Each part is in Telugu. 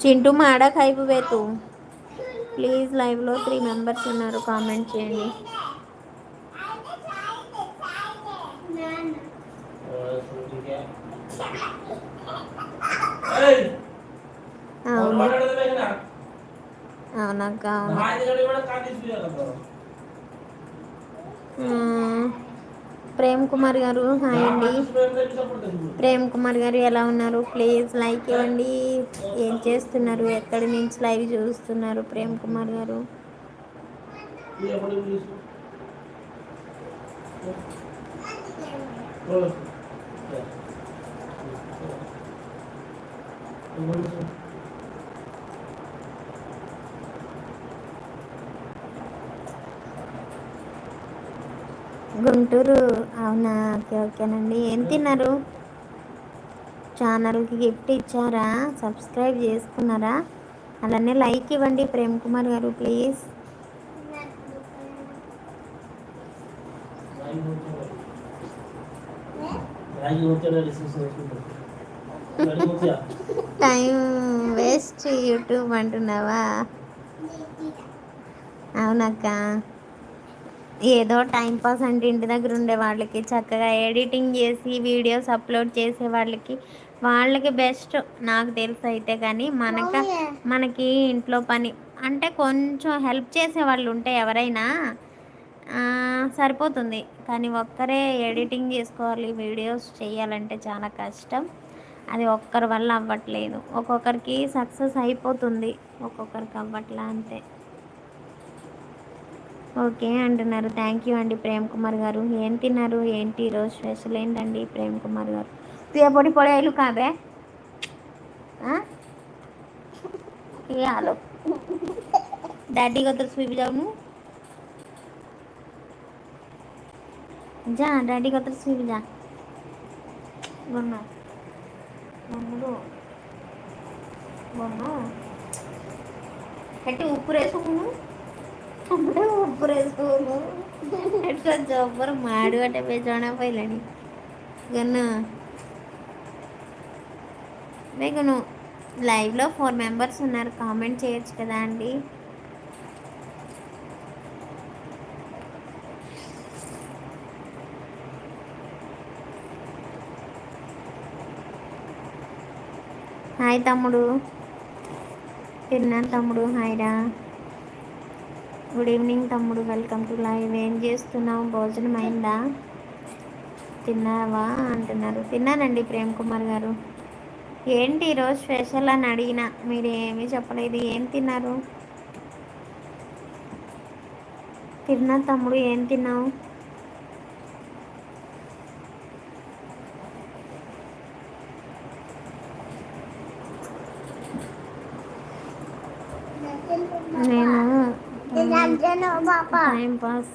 చింటూ మాడా ఖైబు బే తూ ప్లీజ్ లైవ్లో త్రీ మెంబర్స్ ఉన్నారు కామెంట్ చేయండి. అవును. అవునక్క అవును. ప్రేమ్ కుమార్ గారు హాయ్ అండి. ప్రేమ్ కుమార్ గారు ఎలా ఉన్నారు? ప్లీజ్ లైక్ ఇవ్వండి. ఏం చేస్తున్నారు? ఎక్కడి నుంచి లైవ్ చూస్తున్నారు ప్రేమ్ కుమార్ గారు? గుంటూరు. అవునా? ఓకే ఓకేనండి. ఏం తిన్నారు? ఛానల్కి గిఫ్ట్ ఇచ్చారా? సబ్స్క్రైబ్ చేసుకున్నారా? అలానే లైక్ ఇవ్వండి ప్రేమ్ కుమార్ గారు ప్లీజ్. టైం వేస్ట్ యూట్యూబ్ అంటున్నావా? అవునక్క. ఏదో టైంపాస్ అంటే ఇంటి దగ్గర ఉండే వాళ్ళకి చక్కగా ఎడిటింగ్ చేసి వీడియోస్ అప్లోడ్ చేసే వాళ్ళకి వాళ్ళకి బెస్ట్ నాకు తెలుసు అయితే కానీ మనక మనకి ఇంట్లో పని అంటే కొంచెం హెల్ప్ చేసే వాళ్ళు ఉంటే ఎవరైనా సరిపోతుంది. కానీ ఒక్కరే ఎడిటింగ్ చేసుకోవాలి వీడియోస్ చేయాలంటే చాలా కష్టం. అది ఒక్కరి వల్ల అవ్వట్లేదు. ఒక్కొక్కరికి సక్సెస్ అయిపోతుంది. ఒక్కొక్కరికి అవ్వట్లా అంతే. ఓకే అంటున్నారు. థ్యాంక్ యూ అండి ప్రేమ్ కుమార్ గారు. ఏం తిన్నారు? ఏంటి? ఈరోజు స్పెషల్ ఏంటండి ప్రేమ్ కుమార్ గారు? తీయపొడి పొడి కాదే? హలో డాడీ కొద్దరు చూపి జావును జా డాడీ కొద్దరు చూపి జా? బొమ్మ. బొమ్మ. కట్టి ఉప్పు వేసుకున్నాను జోబురు మాడు అంటే పెంచోడా పోయిలని గన్నా. లైవ్లో ఫోర్ మెంబర్స్ ఉన్నారు. కామెంట్ చేయొచ్చు కదా అండి. హాయ్ తమ్ముడు. తిన్నాను తమ్ముడు. హాయ్ రా గుడ్ ఈవినింగ్ తమ్ముడు. వెల్కమ్ టు లైవ్ ఏం చేస్తున్నావు? భోజనం అయిందా? తిన్నావా? అంటున్నారు. తిన్నానండి ప్రేమ్ కుమార్ గారు. ఏంటి ఈరోజు స్పెషల్ అని అడిగిన. మీరు ఏమీ చెప్పలేదు. ఏం తిన్నారు? తిన్నా తమ్ముడు. ఏం తిన్నావు? టైం పాస్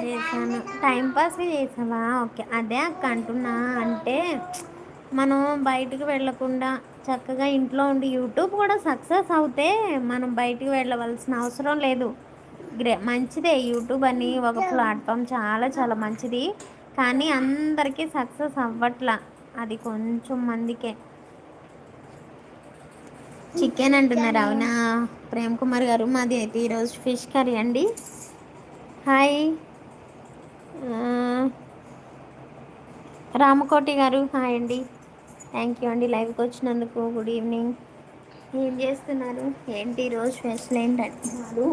చేశాను. టైం పాస్ చేసావా ఓకే. అదే అక్క అంటున్నా. అంటే మనం బయటకు వెళ్ళకుండా చక్కగా ఇంట్లో ఉండి యూట్యూబ్ కూడా సక్సెస్ అవుతే మనం బయటికి వెళ్ళవలసిన అవసరం లేదు. గ్రే మంచిదే. యూట్యూబ్ అని ఒక ప్లాట్ఫామ్ చాలా చాలా మంచిది. కానీ అందరికీ సక్సెస్ అవ్వట్లా. అది కొంచెం మందికే. చికెన్ అంటున్నారు అవునా? ప్రేమ్ కుమార్ గారు మాది అయితే ఈరోజు ఫిష్ కర్రీ అండి. హాయ్. రామకోటి గారు హాయ్ అండి. థ్యాంక్ యూ అండి లైవ్కి వచ్చినందుకు గుడ్ ఈవినింగ్. ఏం చేస్తున్నారు? ఏంటి ఈరోజు స్పెషల్ ఏంటంటున్నారు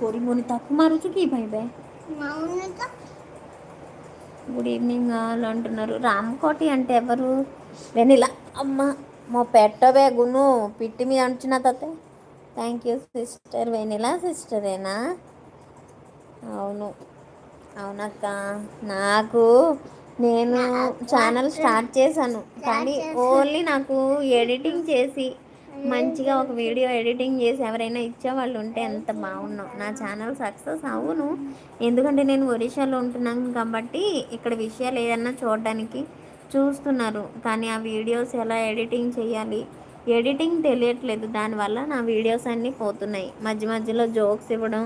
కోరి మొని తక్కువ మారుచుకి భయ భయ గుడ్ ఈవినింగ్ వాళ్ళు అంటున్నారు. రామకోటి అంటే ఎవరు? వెనిలా. అమ్మ. మా పెట్టవే గును పిట్టి మీద అంటున్నా తాత థ్యాంక్ యూ సిస్టర్ వెనిలా సిస్టరేనా అవును. అవునక్క. నాకు నేను ఛానల్ స్టార్ట్ చేశాను. కానీ ఓన్లీ నాకు ఎడిటింగ్ చేసి మంచిగా ఒక వీడియో ఎడిటింగ్ చేసి ఎవరైనా ఇచ్చేవాళ్ళు ఉంటే ఎంత బాగున్నావు నా ఛానల్ సక్సెస్ అవును. ఎందుకంటే నేను ఒరిస్సాలో ఉంటున్నాను కాబట్టి ఇక్కడ విషయాలు ఏదన్నా చూడడానికి చూస్తున్నారు. కానీ ఆ వీడియోస్ ఎలా ఎడిటింగ్ చేయాలి? ఎడిటింగ్ తెలియట్లేదు. దానివల్ల నా వీడియోస్ అన్నీ పోతున్నాయి. మధ్య మధ్యలో జోక్స్ ఇవ్వడం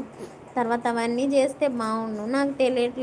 తర్వాత అవన్నీ చేస్తే బాగుండు. నాకు తెలియట్లేదు